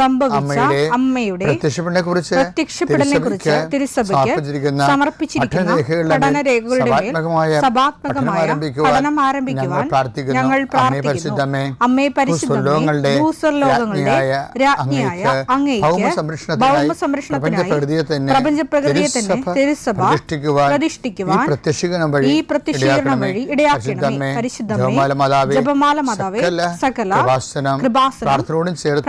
സംഭവിച്ച അമ്മയുടെ കുറിച്ച് പ്രത്യക്ഷപ്പെടലിനെ കുറിച്ച് തിരുസഭയ്ക്ക് സമർപ്പിച്ചിരിക്കുന്ന പഠനരേഖകളുടെ മേൽ സഭാത്മകമായ പഠനം ആരംഭിക്കുവാൻ ഞങ്ങൾ പ്രാർത്ഥിക്കുന്നു. അമ്മേ പരിശുദ്ധമേ ഭൂസ്വർലോകങ്ങളുടെ രാജ്ഞിയായ അങ്ങേക്ക് ഭൗമ സംരക്ഷണത്തിനായി പ്രപഞ്ച പ്രകൃതിയെ തന്നെ തിരുസഭ പ്രതിഷ്ഠിക്കുവാൻ ഈ പ്രത്യക്ഷീകരണം വഴി ഇടയാക്കണമേ. പരിശുദ്ധമേ ജപമാല മാതാവേ സകല കൃപാസനം പ്രാർത്ഥനയോടും ചേർത്ത്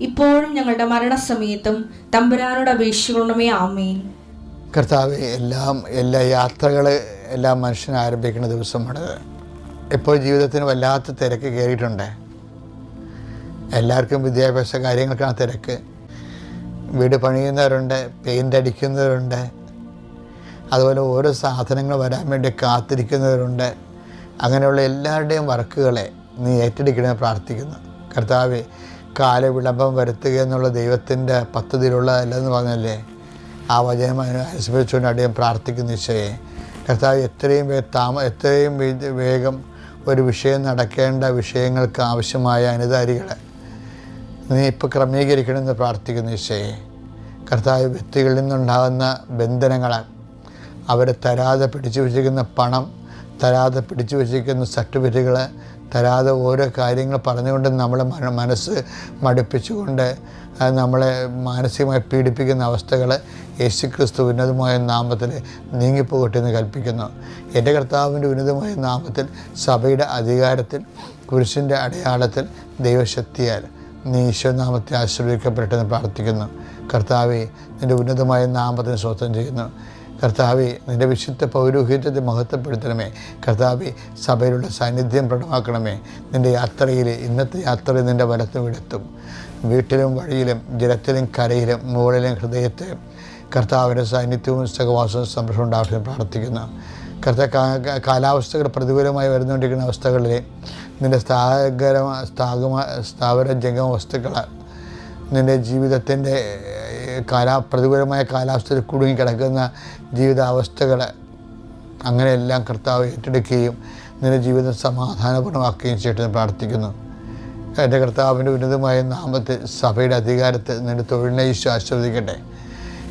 ഇപ്പോഴും ഞങ്ങളുടെ മരണസമയത്തും തമ്പുരാനോട് അപേക്ഷിക്കണമേ ആമേൻ. കർത്താവ് എല്ലാം എല്ലാ യാത്രകൾ എല്ലാ മനുഷ്യനും ആരംഭിക്കുന്ന ദിവസമാണ്. ഇപ്പോൾ ജീവിതത്തിന് വല്ലാത്ത തിരക്ക് കയറിയിട്ടുണ്ട്. എല്ലാവർക്കും വിദ്യാഭ്യാസ കാര്യങ്ങൾക്കാണ് തിരക്ക്. വീട് പണിയുന്നവരുണ്ട് പെയിന്റ് അടിക്കുന്നവരുണ്ട്. അതുപോലെ ഓരോ സാധനങ്ങൾ വരാൻ വേണ്ടി കാത്തിരിക്കുന്നവരുണ്ട്. അങ്ങനെയുള്ള എല്ലാവരുടെയും വർക്കുകളെ നീ ഏറ്റെടുക്കണമെന്ന് പ്രാർത്ഥിക്കുന്നു. കർത്താവ് കാലവിളംബം വരുത്തുക എന്നുള്ള ദൈവത്തിന്റെ പദ്ധതിയിലുള്ളതല്ലെന്ന് പറഞ്ഞല്ലേ? ആ വചനം അനുസരിച്ചുകൊണ്ട് അടിയും പ്രാർത്ഥിക്കുന്ന നിശ്ചയെ കർത്താവ് എത്രയും താമ എത്രയും വേഗം ഒരു വിഷയം നടക്കേണ്ട വിഷയങ്ങൾക്ക് ആവശ്യമായ അനുധാരികളെ നീ ഇപ്പോൾ ക്രമീകരിക്കണമെന്ന് പ്രാർത്ഥിക്കുന്ന നിശ്ചയെ കർത്താവ് വ്യക്തികളിൽ നിന്നുണ്ടാകുന്ന ബന്ധനങ്ങൾ അവരെ തരാതെ പിടിച്ചു വച്ചിരിക്കുന്ന പണം തരാതെ പിടിച്ചു വച്ചിരിക്കുന്ന സർട്ടിഫിക്കറ്റുകൾ തരാതെ ഓരോ കാര്യങ്ങൾ പറഞ്ഞുകൊണ്ട് നമ്മളെ മന- മനസ്സ് മടുപ്പിച്ചുകൊണ്ട് നമ്മളെ മാനസികമായി പീഡിപ്പിക്കുന്ന അവസ്ഥകൾ യേശു ക്രിസ്തു ഉന്നതമായ നാമത്തിൽ നീങ്ങിപ്പോകട്ടെ എന്ന് കൽപ്പിക്കുന്നു. എന്റെ കർത്താവിന്റെ ഉന്നതമായ നാമത്തിൽ സഭയുടെ അധികാരത്തിൽ കുരിശിന്റെ അടയാളത്തിൽ ദൈവശക്തിയാൽ നീ ഈശ്വരനാമത്തെ ആശീർവദിക്കപ്പെട്ടെന്ന് പ്രാർത്ഥിക്കുന്നു. കർത്താവെ നിന്റെ ഉന്നതമായ നാമത്തിന് സ്വത്വം ചെയ്യുന്നു. കർത്താവെ നിന്റെ വിശുദ്ധ പൗരോഹിത്യത്തെ മഹത്വപ്പെടുത്തണമേ. കർത്താവെ സഭയിലുള്ള സാന്നിധ്യം പ്രകടമാക്കണമേ. നിന്റെ യാത്രയിൽ ഇന്നത്തെ യാത്ര നിന്റെ വലത്ത് വിടത്തും വീട്ടിലും വഴിയിലും ജലത്തിലും കരയിലും മുകളിലും ഹൃദയത്തെ കർത്താവിന്റെ സാന്നിധ്യവും സഹവാസവും സംരക്ഷണം ഉണ്ടാവട്ടെ പ്രാർത്ഥിക്കുന്നു. കർത്ത കാലാവസ്ഥകൾ പ്രതികൂലമായി വരുന്നുകൊണ്ടിരിക്കുന്ന അവസ്ഥകളിൽ നിന്റെ സ്ഥാകര സ്ഥാപന സ്ഥാപന ജംഗമ വസ്തുക്കൾ നിന്റെ ജീവിതത്തിന്റെ കാലാ പ്രതികൂലമായ കാലാവസ്ഥയിൽ കുടുങ്ങി കിടക്കുന്ന ജീവിതാവസ്ഥകൾ അങ്ങനെയെല്ലാം കർത്താവ് ഏറ്റെടുക്കുകയും നിന്റെ ജീവിതം സമാധാനപൂർണമാക്കുകയും ചെയ്യട്ടെ പ്രാർത്ഥിക്കുന്നു. എന്റെ കർത്താവിന്റെ ഉന്നതമായ നാമത്തിൽ സഭയുടെ അധികാരത്തെ നിന്റെ തൊഴിലിനെ ഈശോ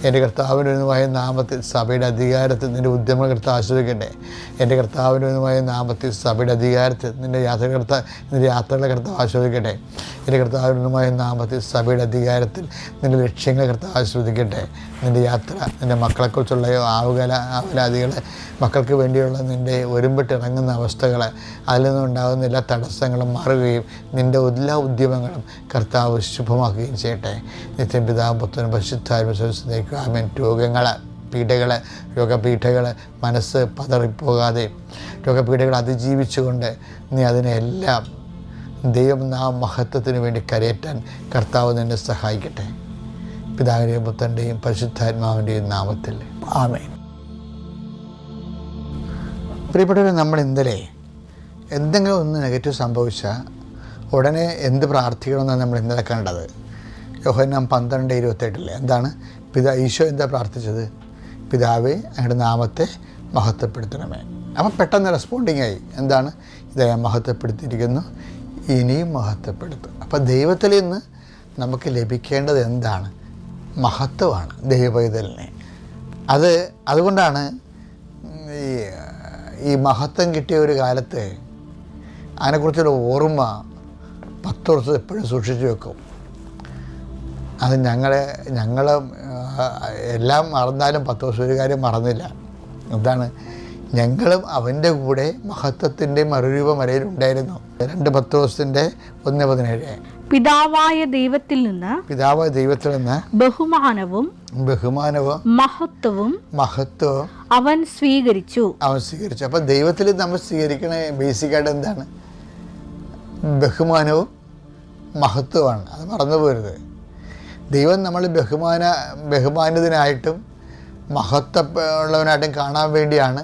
എന്റെ കർത്താവിന്റെ ഉന്നതമായ നാമത്തിൽ സഭയുടെ അധികാരത്തിൽ നിന്റെ ഉദ്യമ കർത്താവ് ആശ്രയിക്കട്ടെ. എന്റെ കർത്താവിന്റെ ഉന്നതമായ നാമത്തിൽ സഭയുടെ അധികാരത്തിൽ നിന്റെ യാത്രകർത്ത നിന്റെ യാത്രകളെ കർത്താവ് ആശ്രയിക്കട്ടെ. എന്റെ കർത്താവിന്റെ ഉന്നതമായ നാമത്തിൽ സഭയുടെ അധികാരത്തിൽ നിന്റെ ലക്ഷ്യങ്ങളെ കർത്താവ് ആശ്രയിക്കട്ടെ. നിന്റെ യാത്ര നിന്റെ മക്കളെക്കുറിച്ചുള്ള ആവുകല ആവലാദികളെ മക്കൾക്ക് വേണ്ടിയുള്ള നിന്റെ ഒരുമ്പിട്ടിറങ്ങുന്ന അവസ്ഥകൾ അതിൽ നിന്നുണ്ടാകുന്ന എല്ലാ തടസ്സങ്ങളും മാറുകയും നിന്റെ എല്ലാ ഉദ്യമങ്ങളും കർത്താവ് ശുഭമാക്കുകയും ചെയ്യട്ടെ. നിത്യം പിതാവ് പുത്രനും പരിശുദ്ധാത്മ ആമേൻ രോഗങ്ങൾ പീഡകൾ രോഗപീഠകൾ മനസ്സ് പതറിപ്പോകാതെ രോഗപീഠകൾ അതിജീവിച്ചുകൊണ്ട് നീ അതിനെല്ലാം ദൈവം നാ മഹത്വത്തിന് വേണ്ടി കരയേറ്റാൻ കർത്താവ് നിന്നെ സഹായിക്കട്ടെ. പിതാവിന്റെയും പുത്രന്റെയും പരിശുദ്ധാത്മാവിന്റെയും നാമത്തിൽ. ആമേൻ. പ്രിയപ്പെട്ടവർ നമ്മൾ ഇന്നലെ എന്തെങ്കിലും ഒന്ന് നെഗറ്റീവ് സംഭവിച്ചാൽ ഉടനെ എന്ത് പ്രാർത്ഥിക്കണമെന്നാണ് നമ്മൾ ഇന്നലെ കണ്ടത്. യോഹന്നാം പന്ത്രണ്ട് ഇരുപത്തെട്ടിൽ എന്താണ്? പിതാ ഈശോ എന്താ പ്രാർത്ഥിച്ചത്? പിതാവേ അങ്ങയുടെ നാമത്തെ മഹത്വപ്പെടുത്തണമേ. അപ്പം പെട്ടെന്ന് റെസ്പോണ്ടിങ് ആയി. എന്താണ്? ഇത് ഞാൻ മഹത്വപ്പെടുത്തിയിരിക്കുന്നു. ഇനിയും മഹത്വപ്പെടുത്തും. അപ്പം ദൈവത്തിൽ നിന്ന് നമുക്ക് ലഭിക്കേണ്ടത് എന്താണ്? മഹത്വമാണ്. ദൈവപൈതലിനെ. അത് അതുകൊണ്ടാണ് ഈ ഈ മഹത്വം കിട്ടിയ ഒരു കാലത്ത് അതിനെക്കുറിച്ചൊരു ഓർമ്മ പത്ത് വർഷം എപ്പോഴും സൂക്ഷിച്ചു വെക്കും. അത് ഞങ്ങളെ ഞങ്ങൾ എല്ലാം മറന്നാലും പത്ത് വർഷം ഒരു കാര്യം മറന്നില്ല. എന്താണ് ഞങ്ങളും അവന്റെ കൂടെ മഹത്വത്തിന്റെ മറുരൂപ വരയിലുണ്ടായിരുന്നു രണ്ട് പത്ത് ദിവസത്തിന്റെ ഒന്ന് പതിനേഴ്. പിതാവായ ദൈവത്തിൽ നിന്ന് പിതാവായ ദൈവത്തിൽ നിന്ന് ബഹുമാനവും ബഹുമാനവും മഹത്വവും മഹത്വവും അവൻ സ്വീകരിച്ചു. അവൻ സ്വീകരിച്ചു. അപ്പം ദൈവത്തിൽ നമ്മൾ സ്വീകരിക്കണ ബേസിക്കായിട്ട് എന്താണ്? ബഹുമാനവും മഹത്വമാണ് അത് മറന്നു പോരുത്. ദൈവം നമ്മൾ ബഹുമാന ബഹുമാനിതനായിട്ടും മഹത്വമുള്ളവനായിട്ടും കാണാൻ വേണ്ടിയാണ്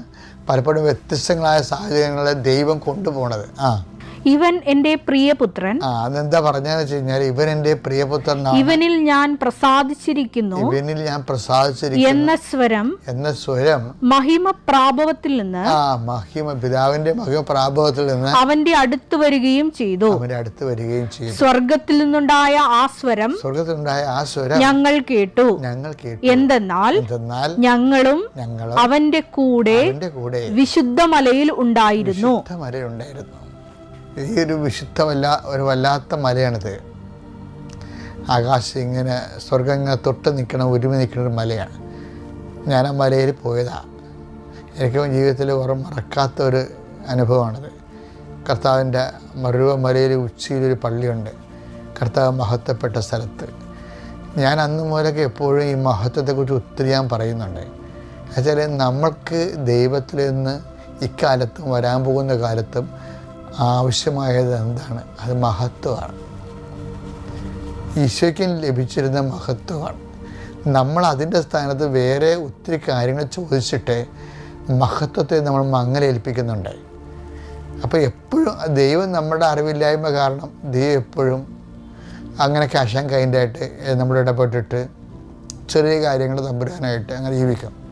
പലപ്പോഴും വ്യത്യസ്തങ്ങളായ സാഹചര്യങ്ങളെ ദൈവം കൊണ്ടുപോണത്. ആ. ഇവൻ എന്റെ പ്രിയപുത്രൻ. അതെന്താ പറഞ്ഞാന്ന് വെച്ച് കഴിഞ്ഞാൽ ഇവൻ എന്റെ പ്രിയപുത്രനാണ്. ഇവനിൽ ഞാൻ പ്രസാദിച്ചിരിക്കുന്നു. ഇവനിൽ ഞാൻ പ്രസാദിച്ചിരിക്കുന്നു. എന്ന സ്വരം എന്ന സ്വരം. മഹിമ പ്രാഭവത്തിൽ നിന്ന് ആ മഹിമ പിതാവിന്റെ മഹിമ പ്രാഭവത്തിൽ നിന്ന് അവന്റെ അടുത്ത് വരികയും ചെയ്തു. അവന്റെ അടുത്ത് വരികയും ചെയ്തു. സ്വർഗത്തിൽ നിന്നുണ്ടായ ആ സ്വരം സ്വർഗത്തിലുണ്ടായ ആ സ്വരം ഞങ്ങൾ കേട്ടു. ഞങ്ങൾ കേട്ടു. എന്തെന്നാൽ എന്തെന്നാൽ ഞങ്ങളും ഞങ്ങളും അവന്റെ കൂടെ അവന്റെ കൂടെ വിശുദ്ധ മലയിൽ ഉണ്ടായിരുന്നു. വിശുദ്ധ മലയുണ്ടായിരുന്നു ഈ ഒരു വിശുദ്ധമല്ല ഒരു വല്ലാത്ത മലയാണിത്. ആകാശം ഇങ്ങനെ സ്വർഗം ഇങ്ങനെ തൊട്ട് നിൽക്കണ ഒരുമി നിൽക്കണ ഒരു മലയാണ്. ഞാൻ ആ മലയിൽ പോയതാണ് എനിക്ക് ജീവിതത്തിൽ ഓർമ്മ മറക്കാത്ത ഒരു അനുഭവമാണിത്. കർത്താവിന്റെ മറുവ മലയിൽ ഉച്ചയിലൊരു പള്ളിയുണ്ട്. കർത്താവ് മഹത്വപ്പെട്ട സ്ഥലത്ത്. ഞാൻ അന്ന് മുതലൊക്കെ എപ്പോഴും ഈ മഹത്വത്തെക്കുറിച്ച് ഒത്തിരി ഞാൻ പറയുന്നുണ്ട്. എന്നുവെച്ചാൽ നമ്മൾക്ക് ദൈവത്തിൽ നിന്ന് ഇക്കാലത്തും വരാൻ പോകുന്ന കാലത്തും ആവശ്യമായത് എന്താണ് അത് മഹത്വമാണ്. ഈശോയ്ക്കും ലഭിച്ചിരുന്ന മഹത്വമാണ്. നമ്മൾ അതിന്റെ സ്ഥാനത്ത് വേറെ ഒത്തിരി കാര്യങ്ങൾ ചോദിച്ചിട്ട് മഹത്വത്തെ നമ്മൾ മങ്ങലേൽപ്പിക്കുന്നുണ്ട്. അപ്പോൾ എപ്പോഴും ദൈവം നമ്മുടെ അറിവില്ലായ്മ കാരണം ദൈവം എപ്പോഴും അങ്ങനെ ക്യാഷ് ആൻഡ് കൈൻഡായിട്ട് നമ്മൾ ഇടപെട്ടിട്ട് ചെറിയ കാര്യങ്ങൾ തമ്പുരാനായിട്ട് അങ്ങനെ ജീവിക്കാം.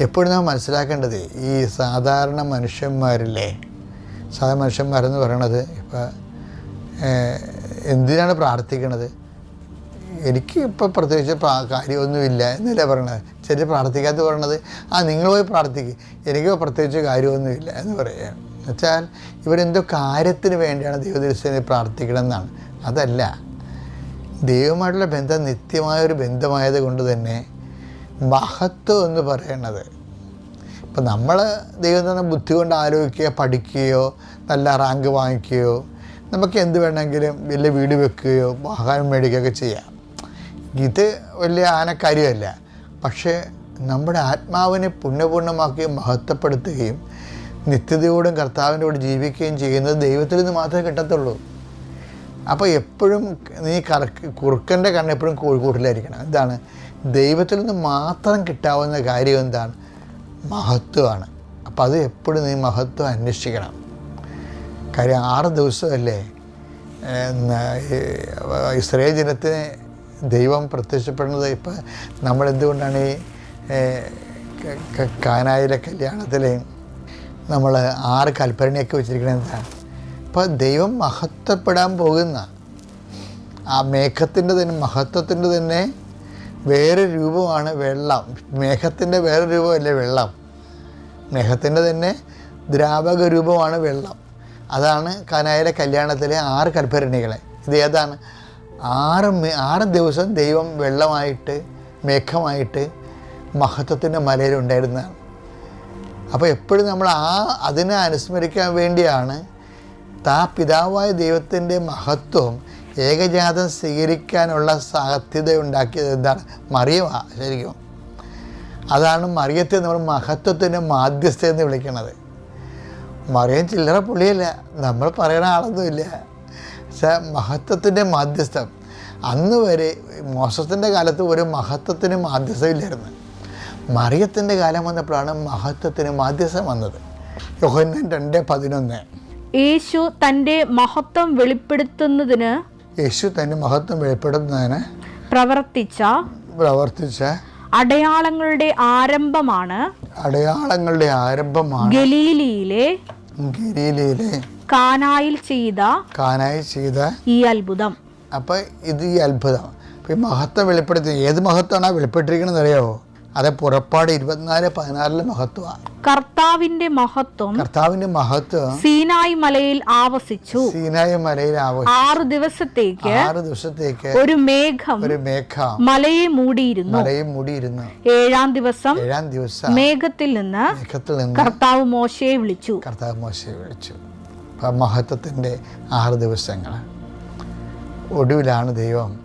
എപ്പോഴും നാം മനസ്സിലാക്കേണ്ടത് ഈ സാധാരണ മനുഷ്യന്മാരില്ലേ സാധാരണ മനുഷ്യന്മാരെന്ന് പറയണത് ഇപ്പോൾ എന്തിനാണ് പ്രാർത്ഥിക്കണത്? എനിക്ക് ഇപ്പോൾ പ്രത്യേകിച്ച് പ്രാ- കാര്യമൊന്നുമില്ല എന്നല്ലേ പറയണത്. ചെറിയ പ്രാർത്ഥിക്കാത്ത പറയണത് ആ നിങ്ങൾ പോയി പ്രാർത്ഥിക്കും. എനിക്ക് പ്രത്യേകിച്ച് കാര്യമൊന്നുമില്ല എന്ന് പറയുക എന്നുവെച്ചാൽ ഇവരെന്തോ കാര്യത്തിന് വേണ്ടിയാണ് ദൈവദർശനെ പ്രാർത്ഥിക്കണമെന്നാണ് അതല്ല ദൈവമായിട്ടുള്ള ബന്ധം നിത്യമായൊരു ബന്ധമായത് കൊണ്ട് തന്നെ മഹത്വം എന്ന് പറയുന്നത് ഇപ്പം നമ്മൾ ദൈവം തന്ന ബുദ്ധി കൊണ്ട് ആലോചിക്കുകയോ പഠിക്കുകയോ നല്ല റാങ്ക് വാങ്ങിക്കുകയോ നമുക്ക് എന്ത് വേണമെങ്കിലും വലിയ വീട് വെക്കുകയോ വാഹനം മേടിക്കുകയൊക്കെ ചെയ്യാം. ഇത് വലിയ ആനക്കാര്യമല്ല. പക്ഷേ നമ്മുടെ ആത്മാവിനെ പുണ്യപൂർണമാക്കുകയും മഹത്വപ്പെടുത്തുകയും നിത്യതയോടും കർത്താവിന്റെ കൂടെ ജീവിക്കുകയും ചെയ്യുന്നത് ദൈവത്തിൽ നിന്ന് മാത്രമേ കിട്ടത്തുള്ളൂ. അപ്പോൾ എപ്പോഴും നീ കറക്ക് കുറുക്കന്റെ കണ്ണ് എപ്പോഴും കോഴിക്കോട്ടിലായിരിക്കണം എന്താണ് ദൈവത്തിൽ നിന്ന് മാത്രം കിട്ടാവുന്ന കാര്യം എന്താണ്? മഹത്വമാണ്. അപ്പോൾ അത് എപ്പോഴും നീ മഹത്വം അന്വേഷിക്കണം. കാര്യം ആറ് ദിവസമല്ലേ? ഇസ്രയേൽ ജനത്തിന് ദൈവം പ്രത്യക്ഷപ്പെടുന്നത് ഇപ്പം നമ്മളെന്തുകൊണ്ടാണ് ഈ കാനായിലെ കല്യാണത്തിൽ നമ്മൾ ആറ് കൽപ്പരണിയൊക്കെ വെച്ചിരിക്കുന്നത് എന്താണ്? അപ്പോൾ ദൈവം മഹത്വപ്പെടാൻ പോകുന്ന ആ മേഘത്തിന്റെ തന്നെ മഹത്വത്തിന്റെ തന്നെ വേറെ രൂപമാണ് വെള്ളം. മേഘത്തിന്റെ വേറെ രൂപമല്ലേ വെള്ളം? മേഘത്തിന്റെ തന്നെ ദ്രാവക രൂപമാണ് വെള്ളം. അതാണ് കനായിലെ കല്യാണത്തിലെ ആറ് കർഭരണികളെ ഇത് ഏതാണ്? ആറ് ആറ് ദിവസം ദൈവം വെള്ളമായിട്ട് മേഘമായിട്ട് മഹത്വത്തിന്റെ മലയിലുണ്ടായിരുന്നതാണ് അപ്പോൾ എപ്പോഴും നമ്മൾ ആ അതിനെ അനുസ്മരിക്കാൻ വേണ്ടിയാണ് താ പിതാവായ ദൈവത്തിന്റെ മഹത്വം ഏകജാതം സ്വീകരിക്കാനുള്ള സാധ്യത ഉണ്ടാക്കിയത് എന്താണ്? മറിയമാ ശരിക്കും. അതാണ് മറിയത്തെ നമ്മൾ മഹത്വത്തിന്റെ മാധ്യസ്ഥ എന്ന് വിളിക്കുന്നത് മറിയം ചില്ലറ പുള്ളിയല്ല. നമ്മൾ പറയുന്ന ആളൊന്നുമില്ല പക്ഷേ മഹത്വത്തിന്റെ മാധ്യസ്ഥം. അന്ന് വരെ മോശത്തിന്റെ കാലത്ത് ഒരു മഹത്വത്തിന് മാധ്യസ്ഥമില്ലായിരുന്നു മറിയത്തിന്റെ കാലം വന്നപ്പോഴാണ് മഹത്വത്തിന് മാധ്യസ്ഥം വന്നത്. യോഹന്നൻ രണ്ട് പതിനൊന്ന്. യേശു തന്റെ മഹത്വം വെളിപ്പെടുത്തുന്നതിന് യേശു തന്റെ മഹത്വം വെളിപ്പെടുത്തുന്നതിന് പ്രവർത്തിച്ച പ്രവർത്തിച്ച അടയാളങ്ങളുടെ ആരംഭമാണ് അടയാളങ്ങളുടെ ആരംഭമാണ് ഗലീലിയിലെ ഗലീലിയിലെ കാനായിൽ ചെയ്ത കാനായിൽ ചെയ്ത ഈ അത്ഭുതം. അപ്പൊ ഇത് ഈ അത്ഭുതം. ഈ മഹത്വം വെളിപ്പെടുത്തി ഏത് മഹത്വമാണ് വെളിപ്പെട്ടിരിക്കണമെന്ന് അറിയാമോ അത് പുറപ്പാട് ഇരുപത്തിനാല് പതിനാറിലെ മഹത്വമാണ്. കർത്താവിന്റെ മഹത്വം കർത്താവിന്റെ മഹത്വം സീനായി മലയിൽ ആവസിച്ചു. സീനായി മലയിൽ ആവസിച്ചു. ആറ് ദിവസത്തേക്ക് ആറ് ദിവസത്തേക്ക് ഒരു മേഘം ഒരു മേഘം മലയെ മൂടിയിരുന്നു. മലയെ മൂടിയിരുന്നു. ഏഴാം ദിവസം ഏഴാം ദിവസം മേഘത്തിൽ നിന്ന് മേഘത്തിൽ നിന്ന് കർത്താവ് മോശയെ വിളിച്ചു. കർത്താവ് മോശയെ വിളിച്ചു. മഹത്വത്തിന്റെ മഹത്വത്തിന്റെ ആറ് ദിവസങ്ങൾ ഒടുവിലാണ് ദൈവം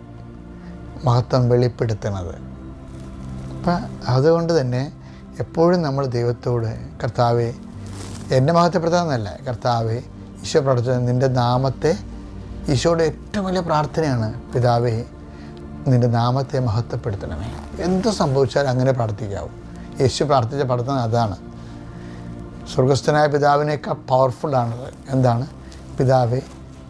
മഹത്വം വെളിപ്പെടുത്തുന്നത്. അപ്പം അതുകൊണ്ട് തന്നെ എപ്പോഴും നമ്മൾ ദൈവത്തോട് കർത്താവെ എന്നെ മഹത്വപ്പെടുത്താമെന്നല്ല കർത്താവെ ഈശോ പ്രാർത്ഥന നിന്റെ നാമത്തെ ഈശോയുടെ ഏറ്റവും വലിയ പ്രാർത്ഥനയാണ്. പിതാവേ നിന്റെ നാമത്തെ മഹത്വപ്പെടുത്തണമേ. എന്ത് സംഭവിച്ചാലും അങ്ങനെ പ്രാർത്ഥിക്കാവും. യേശു പ്രാർത്ഥിച്ച പ്രാർത്ഥന അതാണ്. സ്വർഗസ്ഥനായ പിതാവിനേക്കാൾ പവർഫുള്ളാണത് എന്താണ്? പിതാവെ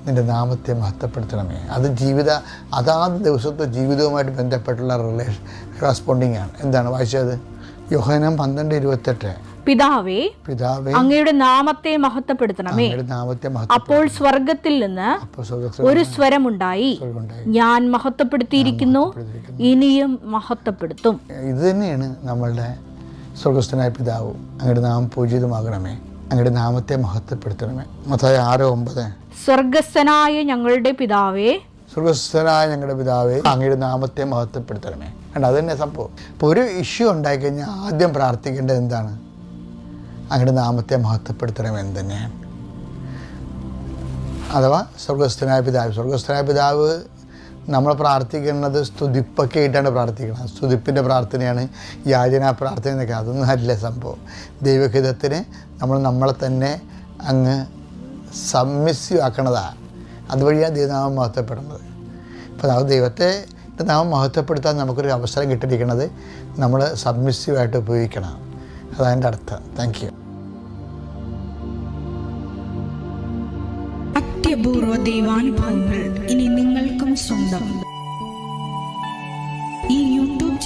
നിന്റെ നാമത്തെ മഹത്വപ്പെടുത്തണമേ. അത് ജീവിത അതാത് ദിവസത്തെ ജീവിതവുമായിട്ട് ബന്ധപ്പെട്ടുള്ള റിലേഷൻ റെസ്പോണ്ടിങ് ആണ്. എന്താണ് വായിച്ചത് യോഹനം പന്ത്രണ്ട് ഇരുപത്തെട്ട്. പിതാവേ പിതാവേ അങ്ങയുടെ നാമത്തെ മഹത്വപ്പെടുത്തണമേ. നാമത്തെ അപ്പോൾ സ്വർഗത്തിൽ നിന്ന് ഒരു സ്വരമുണ്ടായി. ഞാൻ മഹത്വപ്പെടുത്തിയിരിക്കുന്നു. ഇനിയും മഹത്വപ്പെടുത്തും. ഇത് തന്നെയാണ് നമ്മളുടെ സ്വർഗസ്ഥനായ പിതാവ്. അങ്ങയുടെ നാമം പൂജിതമാകണമേ. അങ്ങയുടെ നാമത്തെ മഹത്വപ്പെടുത്തണമേ. മത്തായി ആറ് ഒമ്പത്. സ്വർഗസ്ഥനായ ഞങ്ങളുടെ പിതാവേ. സ്വർഗസ്ഥനായ ഞങ്ങളുടെ പിതാവേ അങ്ങയുടെ നാമത്തെ മഹത്വപ്പെടുത്തണമേ. കണ്ട അത് തന്നെ സംഭവം. ഇപ്പോൾ ഒരു ഇഷ്യൂ ഉണ്ടായി കഴിഞ്ഞാൽ ആദ്യം പ്രാർത്ഥിക്കേണ്ടത് എന്താണ്? അങ്ങയുടെ നാമത്തെ മഹത്വപ്പെടുത്തണമേ എന്ന് തന്നെയാണ് അഥവാ സ്വർഗസ്ഥനായ പിതാവ്. സ്വർഗസ്ഥനായ പിതാവ് നമ്മൾ പ്രാർത്ഥിക്കുന്നത് സ്തുതിപ്പൊക്കെ ആയിട്ടാണ് പ്രാർത്ഥിക്കുന്നത്. സ്തുതിപ്പിന്റെ പ്രാർത്ഥനയാണ് യാചനാ പ്രാർത്ഥന എന്നൊക്കെ. അതൊന്നും അല്ല സംഭവം. ദൈവഹിതത്തിന് നമ്മൾ നമ്മളെ തന്നെ അങ്ങ് സമ്മിസ്യമാക്കണതാണ് അതുവഴിയാണ് ദൈവനാമം മഹത്വപ്പെടുന്നത്. അപ്പോൾ അത് ദൈവത്തെ നാമം മഹത്വപ്പെടുത്താൻ നമുക്കൊരു അവസരം കിട്ടിയിരിക്കുന്നത് നമ്മൾ സബ്മിസീവായിട്ട് ഉപയോഗിക്കണം. അതാണ് എന്റെ അർത്ഥം. താങ്ക് യു അത്യപൂർവ ദൈവാനുഭവങ്ങൾ ഇനി നിങ്ങൾക്കും സ്വന്തം.